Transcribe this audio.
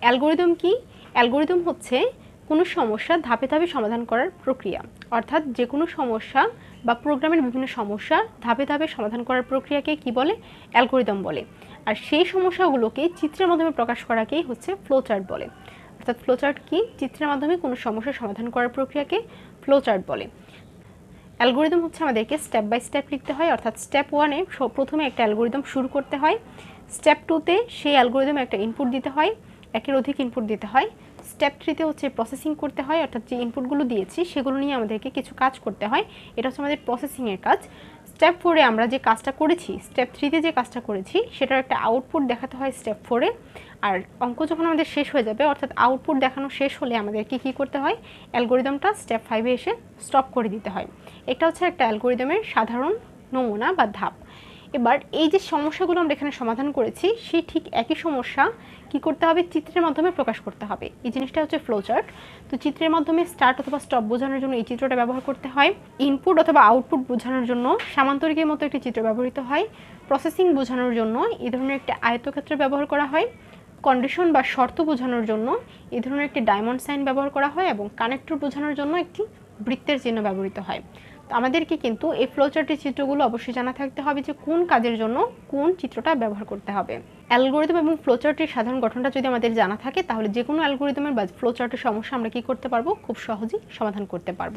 Algorithm কি? Algorithm হচ্ছে কোনো সমস্যা ধাপে ধাপে সমাধান করার প্রক্রিয়া। অর্থাৎ যে কোনো সমস্যা বা প্রোগ্রামের বিভিন্ন সমস্যা ধাপে ধাপে সমাধান করার প্রক্রিয়াকে কি বলে? অ্যালগোরিদম বলে। আর সেই সমস্যাগুলোকে চিত্রের মাধ্যমে প্রকাশ করাকেই হচ্ছে ফ্লোচার্ট বলে। অর্থাৎ ফ্লোচার্ট কি? চিত্রের মাধ্যমে কোনো সমস্যা সমাধান করার প্রক্রিয়াকে ফ্লোচার্ট বলে। অ্যালগোরিদম হচ্ছে আমাদেরকে স্টেপ বাই স্টেপ লিখতে হয়। অর্থাৎ স্টেপ ওয়ানে প্রথমে একটা অ্যালগোরিদম শুরু করতে হয়। স্টেপ টুতে সেই অ্যালগোরিদমে একটা ইনপুট দিতে হয়। একের অধিক ইনপুট দিতে হয়। স্টেপ থ্রিতে হচ্ছে প্রসেসিং করতে হয়, অর্থাৎ যে ইনপুটগুলো দিয়েছি, সেগুলো নিয়ে আমাদেরকে কিছু কাজ করতে হয়। এটা হচ্ছে আমাদের প্রসেসিংয়ের কাজ। স্টেপ ফোরে আমরা যে কাজটা করেছি স্টেপ থ্রিতে যে কাজটা করেছি, সেটার একটা আউটপুট দেখাতে হয় স্টেপ ফোরে আর অঙ্ক যখন আমাদের শেষ হয়ে যাবে, অর্থাৎ আউটপুট দেখানো শেষ হলে আমাদেরকে কী করতে হয়? অ্যালগোরিদমটা স্টেপ ফাইভে এসে স্টপ করে দিতে হয়। এটা হচ্ছে একটা অ্যালগোরিদমের সাধারণ নমুনা বা ধাপ। এবার এই যে সমস্যাগুলো আমরা এখানে সমাধান করেছি সেই ঠিক একই সমস্যা কি করতে হবে? চিত্রের মাধ্যমে প্রকাশ করতে হবে। এই জিনিসটা হচ্ছে ফ্লোচার্ট তো চিত্রের মাধ্যমে স্টার্ট অথবা স্টপ বোঝানোর জন্য এই চিত্রটা ব্যবহার করতে হয়। ইনপুট অথবা আউটপুট বোঝানোর জন্য সামান্তরিকের মতো একটি চিত্র ব্যবহৃত হয়। প্রসেসিং বোঝানোর জন্য এই ধরনের একটি আয়তক্ষেত্র ব্যবহার করা হয়। কন্ডিশন বা শর্ত বোঝানোর জন্য এই ধরনের একটি ডায়মন্ড সাইন ব্যবহার করা হয় এবং কানেক্টর বোঝানোর জন্য একটি বৃত্তের চিহ্ন ব্যবহৃত হয়। তো আমাদেরকে কিন্তু এই ফ্লোচার্টের চিত্রগুলো অবশ্যই জানা থাকতে হবে যে কোন কাজের জন্য কোন চিত্রটা ব্যবহার করতে হবে। অ্যালগোরিদম এবং ফ্লোচার্টের সাধারণ গঠনটা যদি আমাদের জানা থাকে, তাহলে যে কোনো অ্যালগোরিদমের বা ফ্লোচার্টের সমস্যা আমরা কী করতে পারব? খুব সহজেই সমাধান করতে পারব।